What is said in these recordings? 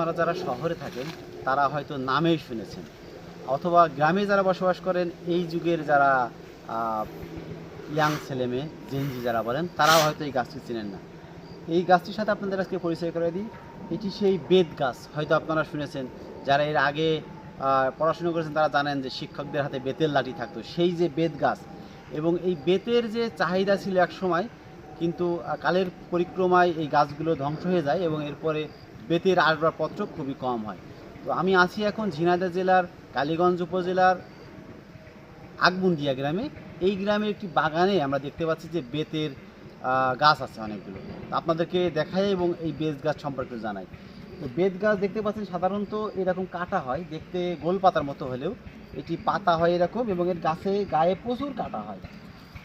আপনারা যারা শহরে থাকেন, তারা হয়তো নামেই শুনেছেন। অথবা গ্রামে যারা বসবাস করেন, এই যুগের যারা ইয়াং ছেলেমেয়ে জেনজি যারা বলেন, তারাও হয়তো এই গাছটি চেনেন না। এই গাছটির সাথে আপনাদের আজকে পরিচয় করে দিই। এটি সেই বেদ গাছ, হয়তো আপনারা শুনেছেন। যারা এর আগে পড়াশোনা করেছেন, তারা জানেন যে শিক্ষকদের হাতে বেতের লাঠি থাকতো। সেই যে বেত গাছ, এবং এই বেতের যে চাহিদা ছিল এক সময়, কিন্তু কালের পরিক্রমায় এই গাছগুলো ধ্বংস হয়ে যায় এবং এরপরে বেতের আসবাবপত্র খুবই কম হয়। তো আমি আছি এখন ঝিনাইদহ জেলার, কালীগঞ্জ উপজেলার আগবুন্দিয়া গ্রামে। এই গ্রামের একটি বাগানে আমরা দেখতে পাচ্ছি যে বেতের গাছ আছে অনেকগুলো। আপনাদেরকে দেখাই এবং এই বেত গাছ সম্পর্কে জানাই। তো বেত গাছ দেখতে পাচ্ছেন সাধারণত এরকম কাটা হয়, দেখতে গোল পাতার মতো হলেও এটি পাতা হয় এরকম এবং এর গাছে, গায়ে প্রচুর কাটা হয়।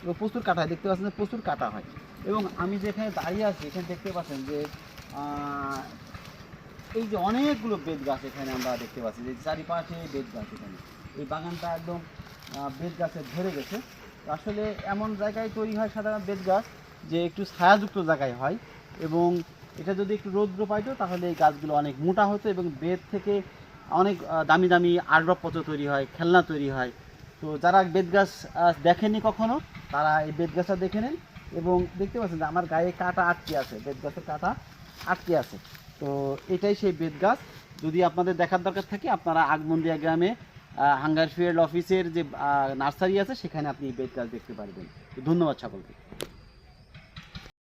এবং প্রচুর কাটা হয়, দেখতে পাচ্ছেন প্রচুর কাটা হয়। এবং আমি যেখানে দাঁড়িয়ে আছি, এখানে দেখতে পাচ্ছেন যে এই যে অনেকগুলো বেত গাছ এখানে আমরা দেখতে পাচ্ছি, যে চারিপাশে বেত গাছ এখানে। এই বাগানটা একদম বেত গাছে ভরে গেছে। আসলে এমন জায়গায় তৈরি হয় সাধারণত বেত গাছ যে একটু ছায়াযুক্ত জায়গায় হয় এবং এটা যদি একটু রৌদ্র পাইতো, তাহলে এই গাছগুলো অনেক মোটা হতো এবং বেত থেকে অনেক দামি দামি আসবাবপত্র তৈরি হয়, খেলনা তৈরি হয়। তো যারা বেত গাছ দেখেনি কখনো, তারা এই বেত গাছটা দেখে নেন। এবং দেখতে পাচ্ছেন যে আমার গায়ে কাটা আটকে আছে, বেত গাছের কাটা আটকে আছে। তো এটাই সেই বেদ গাছ। যদি আপনাদের দেখার দরকার থাকে, আপনারা আগমন্দিয়া গ্রামে হাঙ্গার ফিল্ড অফিসের যে নার্সারি আছে, সেখানে আপনি এই বেদ গাছ দেখতে পারবেন। ধন্যবাদ সকলকে।